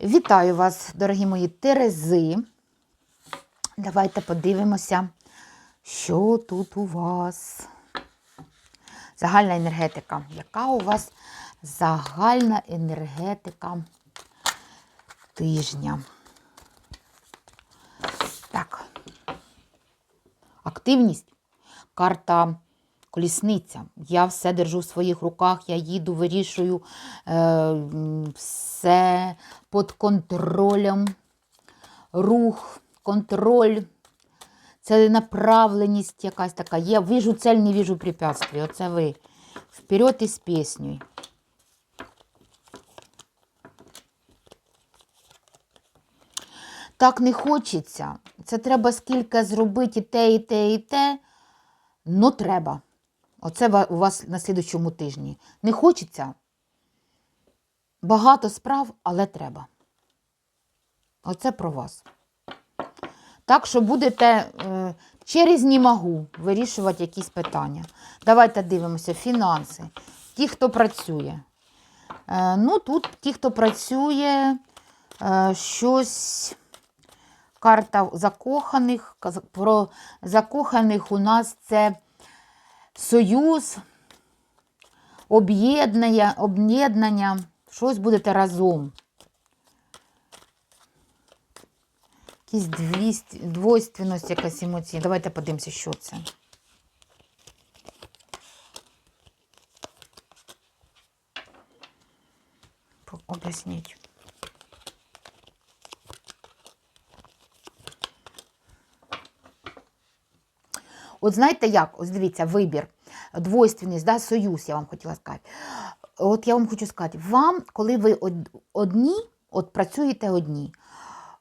Вітаю вас, дорогі мої Терези. Давайте подивимося, що тут у вас. Загальна енергетика. Яка у вас загальна енергетика тижня? Так. Активність. Карта колісниця. Я все держу в своїх руках, я їду, вирішую е, все під контролем. Рух, контроль, целенаправленість якась така. Я вижу цель, не вижу препятствий. Оце ви. Вперед із піснею. Так не хочеться. Це треба скільки зробити і те, і те, і те. Ну, треба. Оце у вас на слідучому тижні. Не хочеться. Багато справ, але треба. Оце про вас. Так що будете е, через не можу вирішувати якісь питання. Давайте дивимося. Фінанси. Ті, хто працює. Е, ну, тут ті, хто працює, е, щось. Карта закоханих. Про закоханих у нас це союз, об'єднання, об'єднання, щось будете разом. Якісь двість, двойственність, якась емоція. Давайте подивимося, що це. Об'ясніть. От знаєте як? Ось дивіться, вибір, двойственність, да, союз, я вам хотіла сказати. От я вам хочу сказати, вам, коли ви одні, от працюєте одні,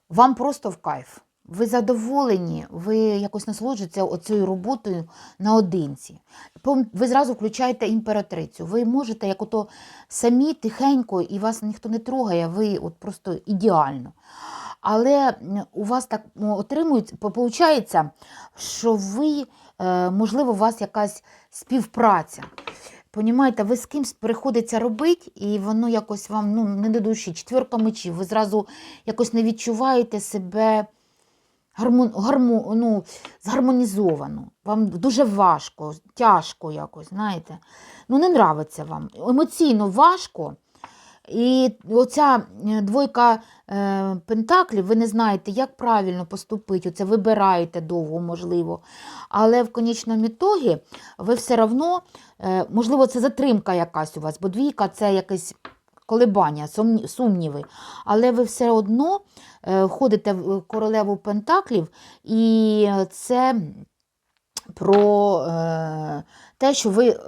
вам просто в кайф. Ви задоволені, ви якось насолоджуєтеся оцією роботою наодинці. Ви зразу включаєте імператрицю. Ви можете, як ото самі тихенько, і вас ніхто не трогає, ви от просто ідеально. Але у вас так отримується, виходить, що ви, е, можливо, у вас якась співпраця. Понімаєте, ви з кимсь приходиться робити, і воно якось вам ну, не до душі. Четверка мечів, ви зразу якось не відчуваєте себе гармон, гармо, ну, згармонізовано. Вам дуже важко, тяжко якось, знаєте. Ну, не нравиться вам. Емоційно важко. І оця е, двойка е, пентаклів, ви не знаєте, як правильно поступити. Оце вибираєте довго, можливо. Але в конечному ітогі ви все одно, е, можливо, це затримка якась у вас, бо двійка це якесь колебання, сумніви. Але ви все одно ходите в королеву пентаклів, і це про е, те, що ви е,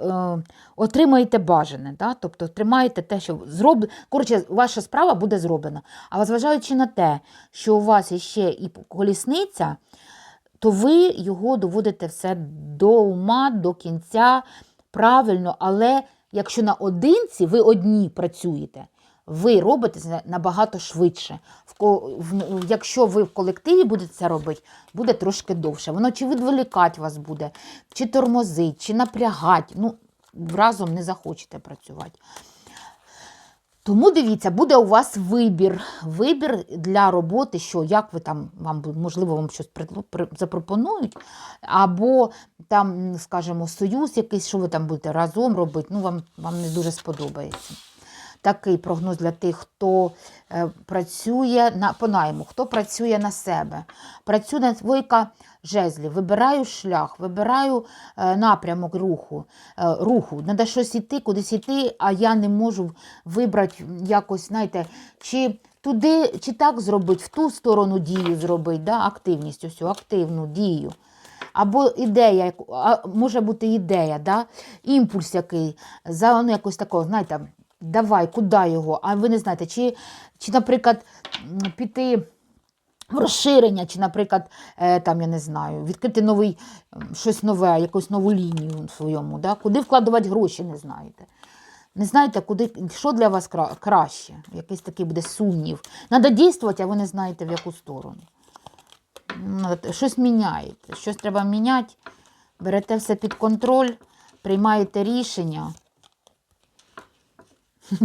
отримаєте бажане, да? тобто отримаєте те, що зроблено. Коротше, ваша справа буде зроблена. А зважаючи на те, що у вас ще і колісниця, то ви його доводите все до ума, до кінця, правильно, але якщо наодинці ви одні працюєте, ви робите це набагато швидше. В- Якщо ви в колективі будете це робити, буде трошки довше. Воно чи відволікати вас буде, чи тормозить, чи напрягати. Ну, разом не захочете працювати. Тому дивіться, буде у вас вибір. Вибір для роботи, що як ви там, вам можливо, вам щось запропонують, або там, скажімо, союз якийсь, що ви там будете разом робити, ну вам, вам не дуже сподобається. Такий прогноз для тих, хто е, працює на по найму, хто працює на себе. Працює на двойка жезлів, вибираю шлях, вибираю е, напрямок руху. Е, руху. Треба щось іти, кудись іти, а я не можу вибрати якось, знаєте, чи туди, чи так зробити, в ту сторону дію зробити, да? активність, ось, активну дію. Або ідея, може бути ідея, да? імпульс який, за ну, якось такого, знаєте, давай, куди його? А ви не знаєте, чи, чи наприклад, піти в розширення, чи, наприклад, е, там, я не знаю, відкрити новий, щось нове, якусь нову лінію своєму, да? куди вкладувати гроші, не знаєте. Не знаєте, куди, що для вас краще, якийсь такий буде сумнів. Треба дійствувати, а ви не знаєте, в яку сторону. Ну, Щось міняєте, щось треба міняти, берете все під контроль, приймаєте рішення.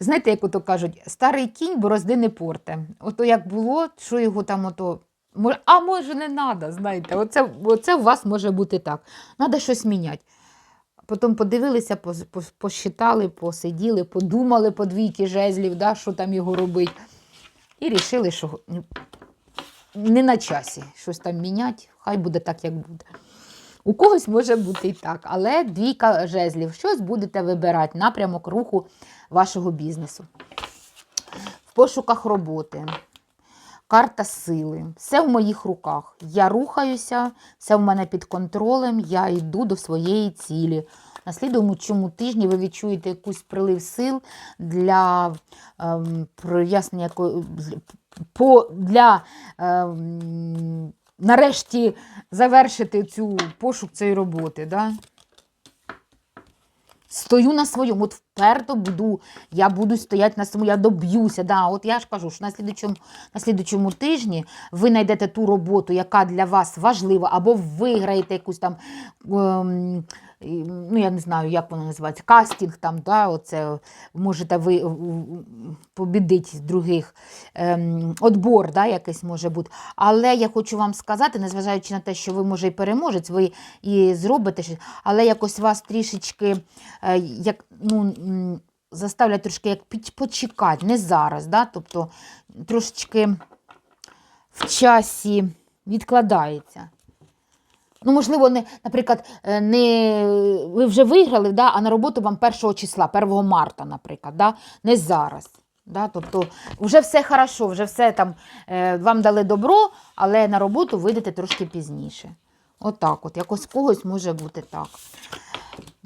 знаєте, як ото кажуть, старий кінь борозди не порте. Ото як було, що його там ото. А може не треба, знаєте, оце, оце у вас може бути так. Треба щось міняти. Потім подивилися, посчитали, посиділи, подумали по двійки жезлів, да, що там його робити. І вирішили, що не на часі щось там міняти, хай буде так, як буде. У когось може бути і так, але двійка жезлів, щось будете вибирати, напрямок руху вашого бізнесу. В пошуках роботи. Карта сили. Все в моїх руках. Я рухаюся, все в мене під контролем, я йду до своєї цілі. На слідуючому тижні ви відчуєте якийсь прилив сил для ем, прояснення по, для ем, нарешті завершити цю пошук цієї роботи. Да? Стою на своєму, от вперто буду, я буду стояти на своєму, я доб'юся. Да. От я ж кажу, що на слідучому, на слідучому тижні ви знайдете ту роботу, яка для вас важлива, або виграєте якусь там, ем, ну я не знаю, як воно називається, кастинг там, да, оце, можете ви побідити других, ем, отбор да, якийсь може бути. Але я хочу вам сказати, незважаючи на те, що ви, може, і переможець, ви і зробите але якось вас трішечки е, як, ну, заставлять трошки як почекати, не зараз, да? тобто трошечки в часі відкладається. Ну, можливо, не, наприклад, е, не, ви вже виграли, да, а на роботу вам 1 числа, 1 марта, наприклад, да, не зараз. Да, тобто вже все хорошо, вже все там е, вам дали добро, але на роботу вийдете трошки пізніше. Отак, от, якось когось може бути так.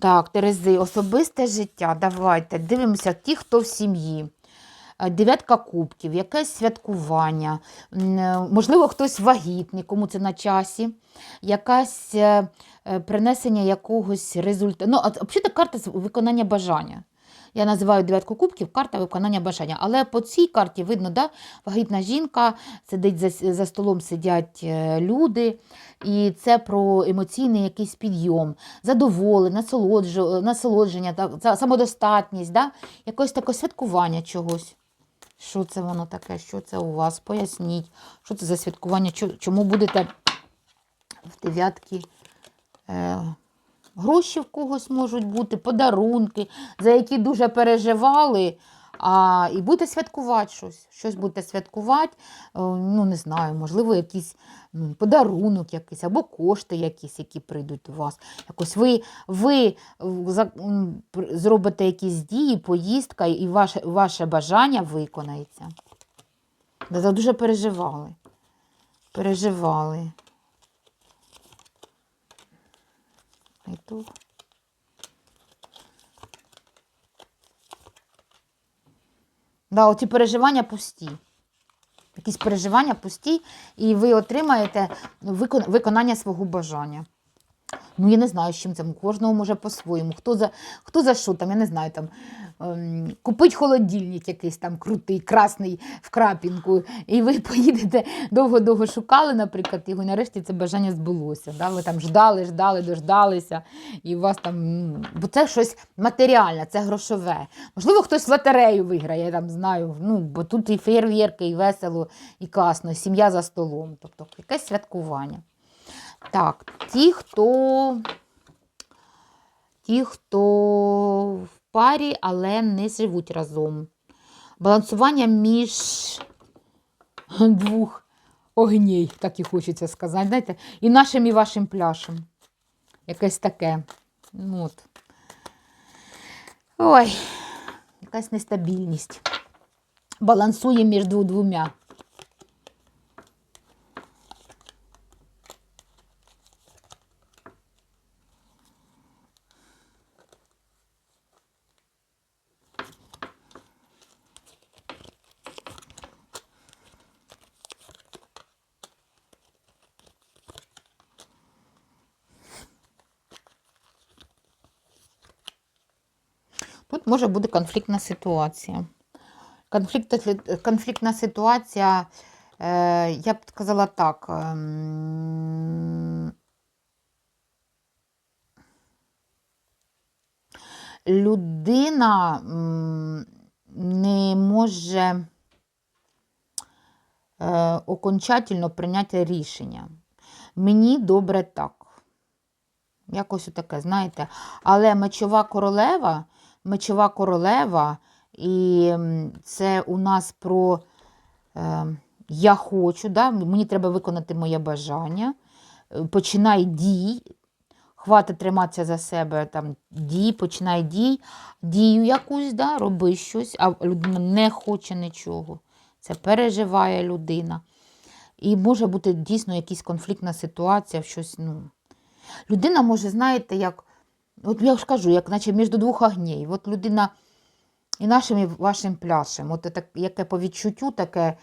Так, Терези, особисте життя. Давайте дивимося, ті, хто в сім'ї. Е, Дев'ятка кубків, якесь святкування, е, можливо, хтось вагітний, кому це на часі, якась е, принесення якогось результату. Ну, а взагалі карта виконання бажання. Я називаю дев'ятку кубків карта виконання бажання. Але по цій карті видно, да, вагітна жінка, сидить за, за столом, сидять е, люди, і це про емоційний якийсь підйом, задоволення, насолодження, та- та самодостатність, да? якось таке святкування чогось. Що це воно таке? Що це у вас? Поясніть, що це за святкування? Чому будете в дев'ятки? Гроші в когось можуть бути, подарунки, за які дуже переживали. А, і будете святкувати щось. Щось будете святкувати, е, ну не знаю, можливо, якийсь подарунок якийсь, або кошти якісь, які прийдуть до вас. Якось ви, ви е, зробите якісь дії, поїздка, і ваше, ваше бажання виконається. Дуже переживали. Переживали. І. Да, оці переживання пусті. Якісь переживання пусті, і ви отримаєте виконання свого бажання. Ну, я не знаю, з чим це. Кожного може по-своєму. Хто за, хто за що там, я не знаю, там, ем, купить холодильник якийсь там крутий, красний в крапінку, і ви поїдете, довго-довго шукали, наприклад, його, і нарешті це бажання збулося. Да? Ви там ждали, ждали, дождалися, і у вас там, бо це щось матеріальне, це грошове. Можливо, хтось в лотерею виграє, я там знаю, ну, бо тут і фейерверки, і весело, і класно, і сім'я за столом. Тобто якесь святкування. Так, ті, хто ті, хто в парі, але не живуть разом. Балансування між двох огней, так і хочеться сказати. Знаєте, і нашим, і вашим пляшем. Якесь таке. Ну, от. Ой, якась нестабільність. Балансує між дву- двома. Тут може бути конфліктна ситуація. Конфлікт, конфліктна ситуація, е, я б сказала так. ем, людина не може е, окончательно прийняти рішення. Мені добре так. Якось таке, знаєте. Але мечова королева, мечова королева, і це у нас про е, я хочу, да? мені треба виконати моє бажання. Е, Починай дій, хватить триматися за себе, там, дій, починай дій, дію якусь, да? роби щось, а людина не хоче нічого. Це переживає людина. І може бути дійсно якась конфліктна ситуація, щось, ну. Людина може, знаєте, як, от я ж кажу, як наче між двох огнів. От людина і нашим, і вашим пляшем. От так, яке по відчуттю, таке.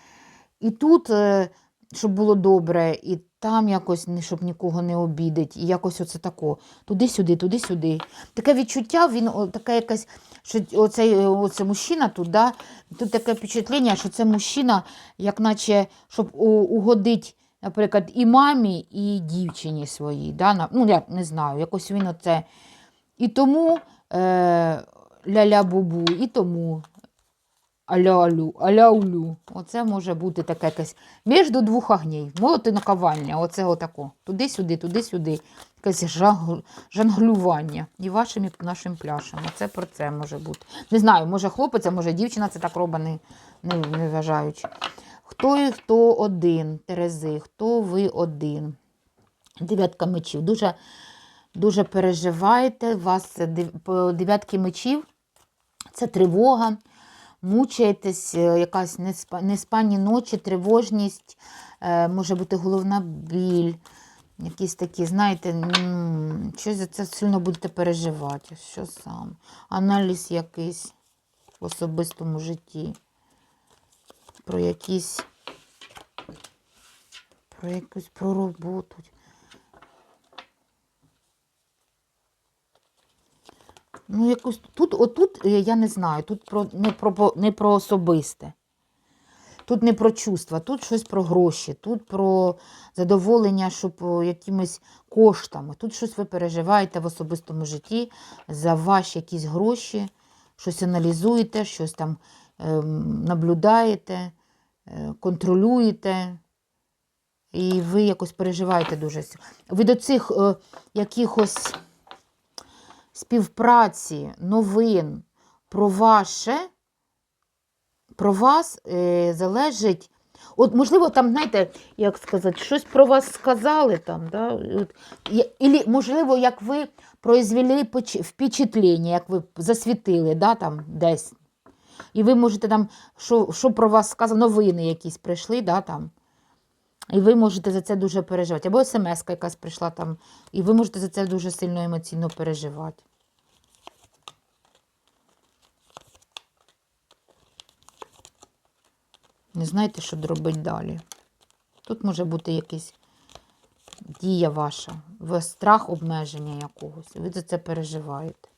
І тут, е, щоб було добре, і там якось, щоб нікого не обідить, і якось оце тако. Туди-сюди, туди-сюди. Таке відчуття, він таке якесь, що оцей, е, оце мужчина тут, да, тут таке впечатлення, що це мужчина, як наче, щоб угодить, наприклад, і мамі, і дівчині своїй. Да, ну, я не знаю, якось він оце. І тому е, ля-ля-бубу, і тому аля-алю, аля-улю. Оце може бути таке якесь між двох огнів. Молоти наковальня, оце отако. Туди-сюди, туди-сюди. Якесь жонглювання. І вашим, і нашим пляшем. Оце про це може бути. Не знаю, може хлопець, а може дівчина це так робить, не, не, не вважаючи. Хто і хто один, Терези, хто ви один? Дев'ятка мечів. Дуже, дуже переживаєте. У вас дев'ятки мечів це тривога, мучаєтесь, е, якась неспа- неспані ночі, тривожність, е, може бути головна біль. Якісь такі, знаєте, щось за це сильно будете переживати. Що саме? Аналіз якийсь в особистому житті. Про якісь, про якусь про роботу. Ну, якось тут, отут, е, я не знаю, тут про, не, про, не про особисте. Тут не про чувства, тут щось про гроші, тут про задоволення, щоб о, якимись коштами. Тут щось ви переживаєте в особистому житті за ваші якісь гроші, щось аналізуєте, щось там ем, наблюдаєте, е, контролюєте. І ви якось переживаєте дуже. Ви до цих е, якихось співпраці, новин про ваше, про вас е, залежить. От, можливо, там, знаєте, як сказати, щось про вас сказали там, да? От, Ілі, можливо, як ви произвели впечатлення, як ви засвітили да, там, десь. І ви можете там, що, що про вас сказано, новини якісь прийшли, да, там. І ви можете за це дуже переживати. Або смс якась прийшла там, і ви можете за це дуже сильно емоційно переживати. Не знаєте, що робити далі. Тут може бути якась дія ваша, ви страх обмеження якогось. Ви за це переживаєте.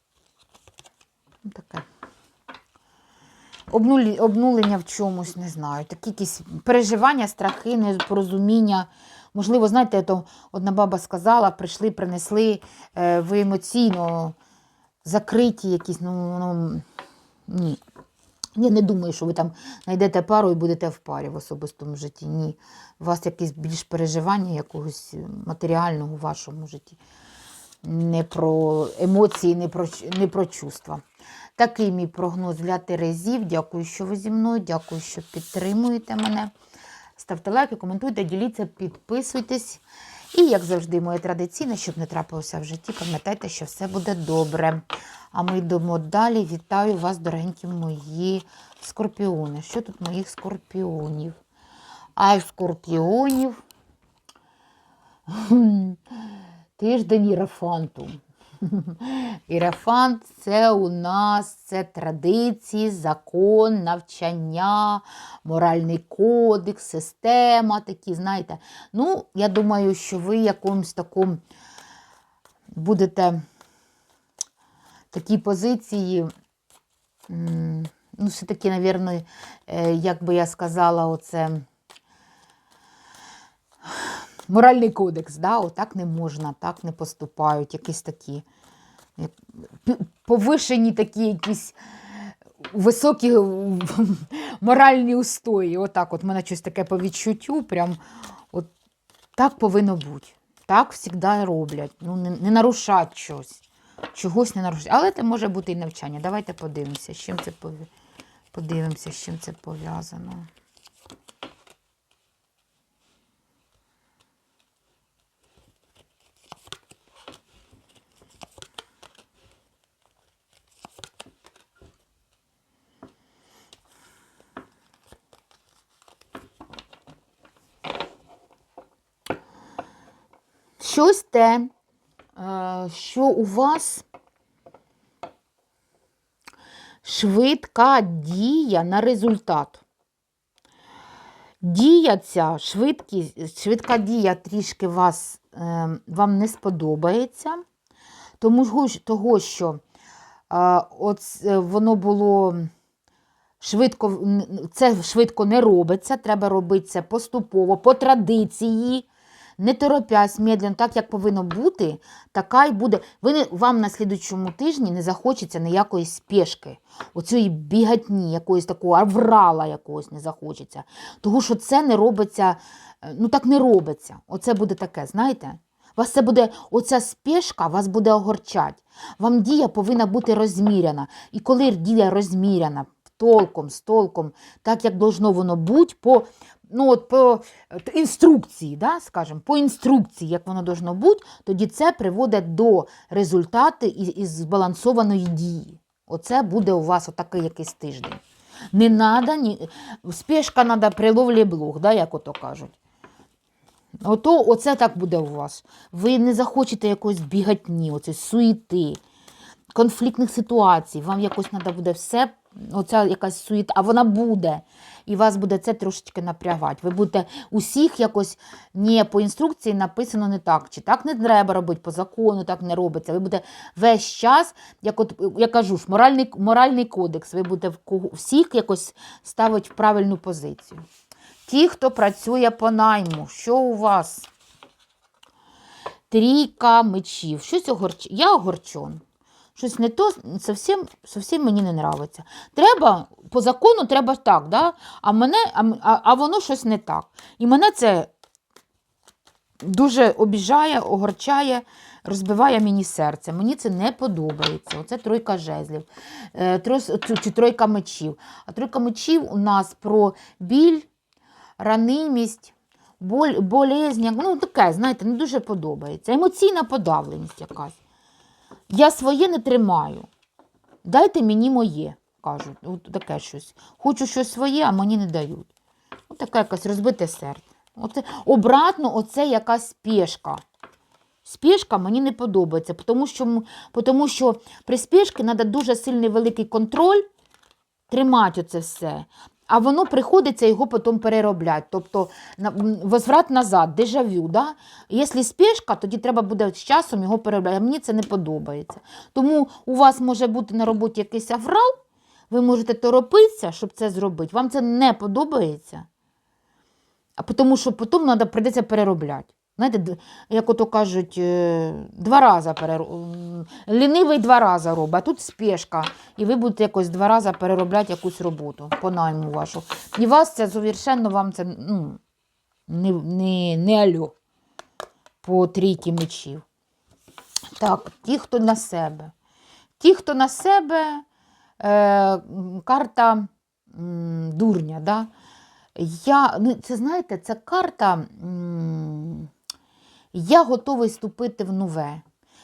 Ну, таке. Обнулення в чомусь, не знаю. Такі якісь переживання, страхи, непорозуміння. Можливо, знаєте, то одна баба сказала, прийшли, принесли, е, ви емоційно закриті якісь, ну, ну ні. Я не думаю, що ви там знайдете пару і будете в парі в особистому житті. Ні. У вас якесь більш переживання якогось матеріального в вашому житті. Не про емоції, не про, не про чувства. Такий мій прогноз для Терезів. Дякую, що ви зі мною. Дякую, що підтримуєте мене. Ставте лайки, коментуйте, діліться, підписуйтесь. І, як завжди, моє традиційне, щоб не трапилося в житті, пам'ятайте, що все буде добре. А ми йдемо далі. Вітаю вас, дорогенькі мої скорпіони. Що тут моїх скорпіонів? А скорпіонів тиждень Ірафанту. Ірафант це у нас це традиції, закон, навчання, моральний кодекс, система такі, знаєте. Ну, я думаю, що ви якомусь такому будете такій позиції, ну, все-таки, мабуть, як би я сказала, оце моральний кодекс, да? отак не можна, так не поступають, якісь такі повишені такі якісь високі моральні устої. Отак, от мене щось таке по відчуттю, прям от так повинно бути. Так завжди роблять. Ну, не, не нарушать щось. Чогось не нарушать. Але це може бути і навчання. Давайте подивимося, з чим це пов'язано. Подивимося, з чим це пов'язано. Щось те, е, що у вас швидка дія на результат. Дія ця, швидкість, швидка дія трішки вас, е, вам не сподобається, тому того, що е, от, воно було швидко, це швидко не робиться, треба робити це поступово, по традиції, не торопясь, медленно, так як повинно бути, така й буде. Ви вам на слідучому тижні не захочеться ніякої спешки, оцієї бігатні, якоїсь такого аврала якогось не захочеться. Тому що це не робиться, е, ну так не робиться. Оце буде таке, знаєте? Вас це буде, оця спешка вас буде огорчать. Вам дія повинна бути розміряна. І коли дія розміряна, толком, з толком, так як должно воно бути, по, ну, от, по е, інструкції, да, скажімо, по інструкції, як воно должно бути, тоді це приводить до результату із, збалансованої дії. Оце буде у вас отакий якийсь тиждень. Не треба, ні... спешка треба при ловлі да, як ото кажуть. Ото, оце так буде у вас. Ви не захочете якоїсь бігатні, оце суєти, конфліктних ситуацій. Вам якось треба буде все, оця якась суєта, а вона буде. І вас буде це трошечки напрягати. Ви будете усіх якось ні по інструкції написано не так. Чи так не треба робити по закону, так не робиться. Ви будете весь час, як от я кажу ж, моральний, моральний кодекс, ви будете всіх якось ставити в правильну позицію. Ті, хто працює по найму, що у вас? Трійка мечів. Щось огорч... Я огорчон. Щось не то, зовсім, зовсім мені не нравиться. Треба, по закону треба так, да? а, мене, а, а, воно щось не так. І мене це дуже обіжає, огорчає, розбиває мені серце. Мені це не подобається. Оце тройка жезлів, е, трос- чи, тройка мечів. А тройка мечів у нас про біль, ранимість, боль, болезня. Ну, таке, знаєте, не дуже подобається. Емоційна подавленість якась. Я своє не тримаю. Дайте мені моє, кажуть. От таке щось. Хочу щось своє, а мені не дають. От таке якесь розбите серце. Оце, обратно, оце якась спешка. Спешка мені не подобається, тому що, тому що при спешці треба дуже сильний великий контроль, тримати оце все. А воно приходиться його потім переробляти. Тобто возврат назад, дежавю. Да? Якщо спешка, тоді треба буде з часом його переробляти. Мені це не подобається. Тому у вас може бути на роботі якийсь аврал, ви можете торопитися, щоб це зробити. Вам це не подобається. Тому що потім треба прийдеться переробляти. Знаєте, як ото кажуть, е, два рази переробляти. Лінивий два рази робить, а тут спешка. І ви будете якось два рази переробляти якусь роботу по найму вашу. І вас це совершенно вам це ну, не, не, не альо по трійки мечів. Так, ті, хто на себе. Ті, хто на себе, е, карта м, дурня. Да? Я, ну, це знаєте, це карта. м, Я готовий вступити в нове.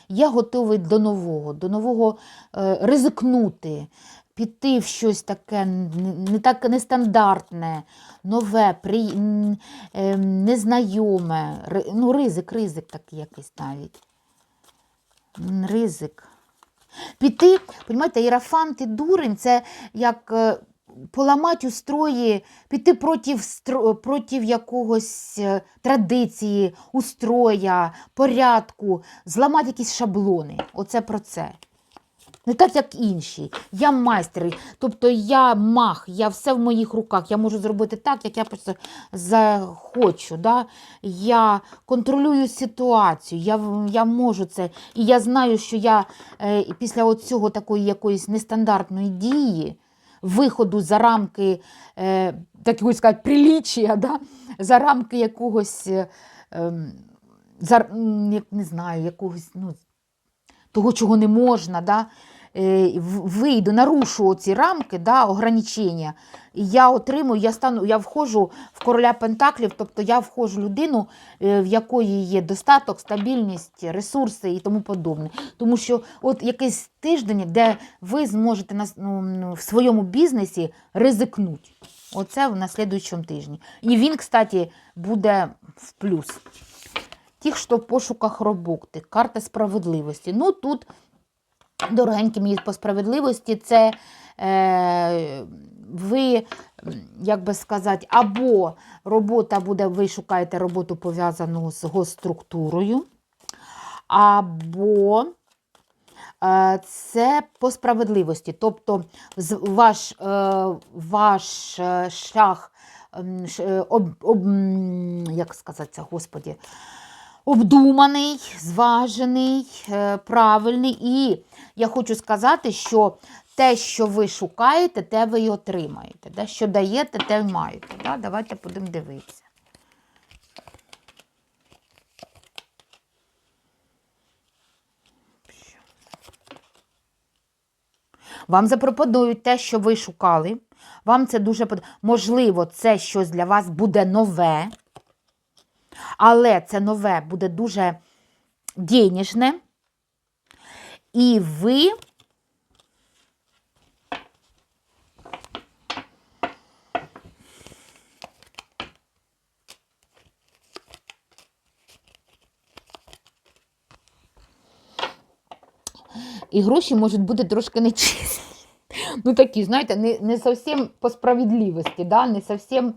Я готовий до нового, до нового е, ризикнути, піти в щось таке не, так нестандартне, нове, при, е, незнайоме. Ну, ризик, ризик такий якийсь навіть. Ризик. Піти, розумієте, Єрафант і дурень це як е, поламати устрої, піти проти, проти якогось е, традиції, устроя, порядку, зламати якісь шаблони. Оце про це. Не так, як інші. Я майстер, тобто я мах, я все в моїх руках. Я можу зробити так, як я просто захочу. Да? Я контролюю ситуацію, я, я можу це. І я знаю, що я е, після цього такої якоїсь нестандартної дії виходу за рамки, е, так якось сказати, приліччя, да? за рамки якогось, е, ем, за, не знаю, якогось, ну, того, чого не можна, да? е, вийду, нарушу ці рамки, да, ограничення, я отримую, я стану, я входжу в короля Пентаклів, тобто я входжу в людину, е, в якої є достаток, стабільність, ресурси і тому подобне. Тому що от якийсь тиждень, де ви зможете на, ну, ну, в своєму бізнесі ризикнути. Оце в наслідуючому тижні. І він, кстати, буде в плюс. Ті, хто в пошуках роботи, карта справедливості. Ну тут, дорогенькі мої по справедливості, це ви, як би сказати, або робота буде, ви шукаєте роботу пов'язану з госструктурою, або е, це по справедливості. Тобто ваш, е, ваш е, шлях, е, об, об, як сказати це, господі, обдуманий, зважений, е, правильний. І я хочу сказати, що те, що ви шукаєте, те ви й отримаєте. Да? Що даєте, те маєте. Да? Давайте будемо дивитися. Вам запропонують те, що ви шукали. Вам це дуже под... можливо, це щось для вас буде нове, але це нове буде дуже денежне. І ви і гроші можуть бути трошки нечисні. Ну, такі, знаєте, не, не зовсім по справедливості, да? не зовсім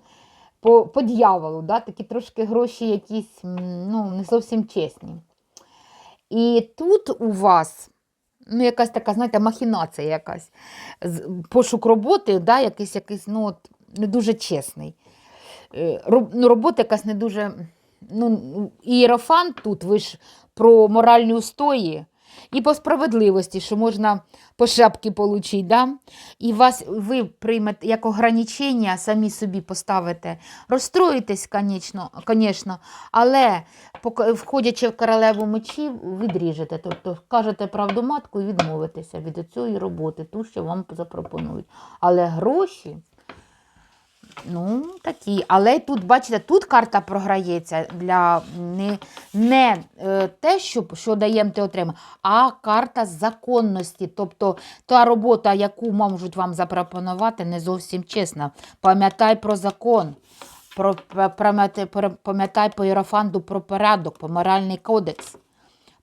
по, по дьяволу, да? такі трошки гроші якісь ну, не зовсім чесні. І тут у вас ну, якась така, знаєте, махінація якась. Пошук роботи, да? якийсь, якийсь ну, от, не дуже чесний. Е, ну, робота якась не дуже. Ну, ієрофант тут, ви ж про моральні устої і по справедливості, що можна по шапці отримати. Да? І вас, ви приймете як ограничення, самі собі поставите. Розстроїтесь, конечно, але входячи в королеву мечів, відріжете. Тобто кажете правду матку і відмовитеся від цієї роботи, ту, що вам запропонують. Але гроші. Ну, такі. Але тут, бачите, тут карта програється для не, не е, те, що, що даємо, ти отримаємо, а карта законності. Тобто та робота, яку можуть вам запропонувати, не зовсім чесна. Пам'ятай про закон. Про, пам'ятай, по Єрофанту про порядок, про моральний кодекс,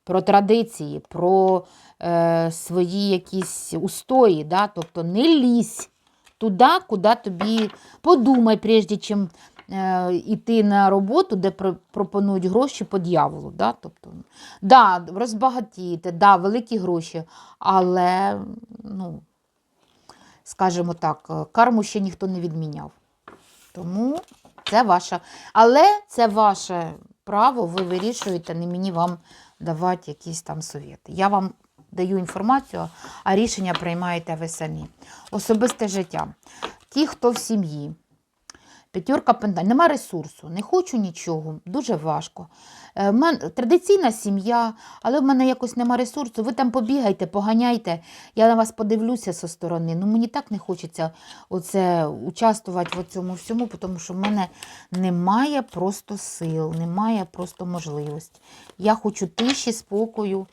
про традиції, про е, свої якісь устої. Да? Тобто не лізь туди, куди тобі подумай, прежде чим е, йти на роботу, де про- пропонують гроші по дьяволу. Да? Тобто, да, розбагатіти, да, великі гроші, але, ну, скажімо так, е, карму ще ніхто не відміняв. Тому це ваше. Але це ваше право, ви вирішуєте, не мені вам давати якісь там совєти. Я вам даю інформацію, а рішення приймаєте ви самі. Особисте життя. Ті, хто в сім'ї. П'ятерка пентаклів. Нема ресурсу, не хочу нічого, дуже важко. Е, в мен- Традиційна сім'я, але в мене якось нема ресурсу. Ви там побігайте, поганяйте. Я на вас подивлюся зі сторони. Ну мені так не хочеться оце участвувати в цьому всьому, тому що в мене немає просто сил, немає просто можливості. Я хочу тиші, спокою.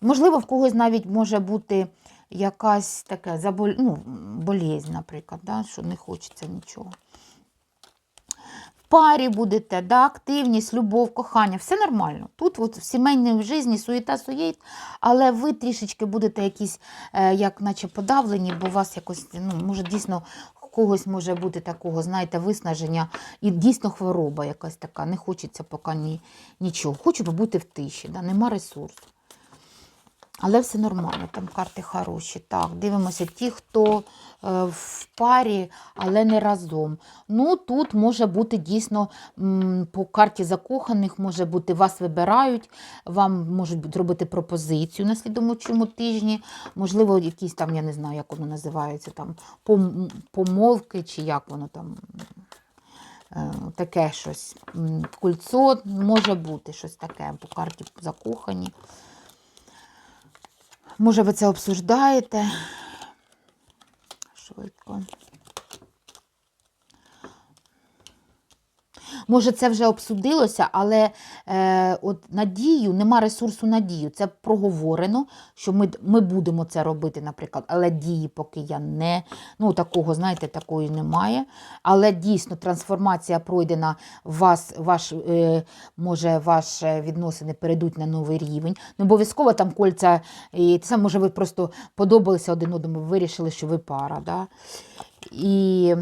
Можливо, в когось навіть може бути якась така заболь... ну, болезнь, наприклад, да, що не хочеться нічого. В парі будете, да, активність, любов, кохання, все нормально. Тут от в сімейній житті суєта суєт, але ви трішечки будете якісь, е, як наче подавлені, бо у вас якось, ну, може, дійсно, когось може бути такого, знаєте, виснаження і дійсно хвороба якась така. Не хочеться поки ні, нічого. Хочу побути в тиші, да, нема ресурсу. Але все нормально, там карти хороші. Так, дивимося ті, хто е, в парі, але не разом. Ну, тут може бути дійсно по карті закоханих, може бути, вас вибирають, вам можуть зробити пропозицію на слідомучому тижні. Можливо, якісь там, я не знаю, як воно називається, там пом- помолвки чи як воно там. е, Таке щось. М, Кульцо може бути щось таке по карті закохані. Може, ви це обсуждаєте? Швидко. Може, це вже обсудилося, але е, от надію, нема ресурсу надію. Це проговорено, що ми, ми будемо це робити, наприклад, але дії поки я не, ну такого, знаєте, такої немає. Але дійсно трансформація пройдена, вас, ваш, е, може, ваші відносини перейдуть на новий рівень. Не обов'язково там кольця, і це може ви просто подобалися один одному, вирішили, що ви пара. Да? І...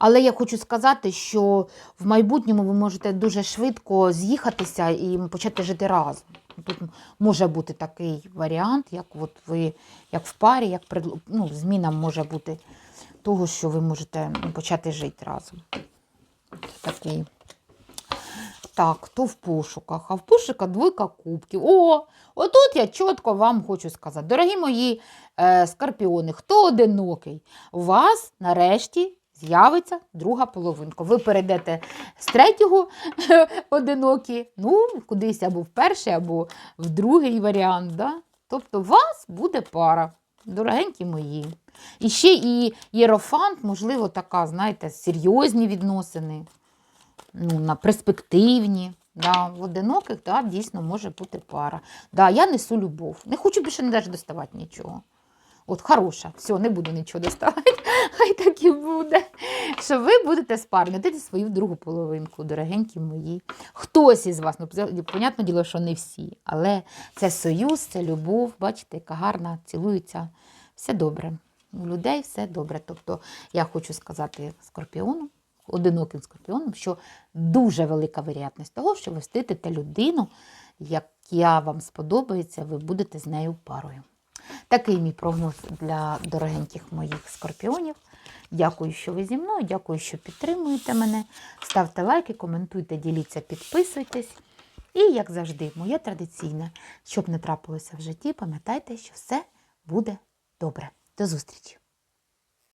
Але я хочу сказати, що в майбутньому ви можете дуже швидко з'їхатися і почати жити разом. Тут може бути такий варіант, як от ви як в парі, як пред- ну, зміна може бути того, що ви можете почати жити разом. Такий. Так, хто в пошуках? А в пошуках двойка кубків. О, отут я чітко вам хочу сказати. Дорогі мої е, скорпіони, хто одинокий? У вас нарешті з'явиться друга половинка. Ви перейдете з третього одинокі, ну, кудись або в перший, або в другий варіант. Да? Тобто у вас буде пара, дорогенькі мої. І ще і єрофант, можливо, така, знаєте, серйозні відносини ну, на перспективні. Да, в одиноких да, дійсно може бути пара. Да, я несу любов. Не хочу більше не доставати нічого. От хороша, все, не буду нічого доставати. Хай так і буде. Що ви будете спарні, дайте свою другу половинку, дорогенькі мої. Хтось із вас, ну, понятне діло, що не всі, але це союз, це любов, бачите, яка гарна, цілується. Все добре. У людей все добре. Тобто я хочу сказати скорпіону, одиноким скорпіоном, що дуже велика вероятність того, що ви встретите людину, яка вам сподобається, ви будете з нею парою. Такий мій прогноз для дорогеньких моїх скорпіонів. Дякую, що ви зі мною, дякую, що підтримуєте мене. Ставте лайки, коментуйте, діліться, підписуйтесь. І, як завжди, моє традиційне, щоб не трапилося в житті, пам'ятайте, що все буде добре. До зустрічі!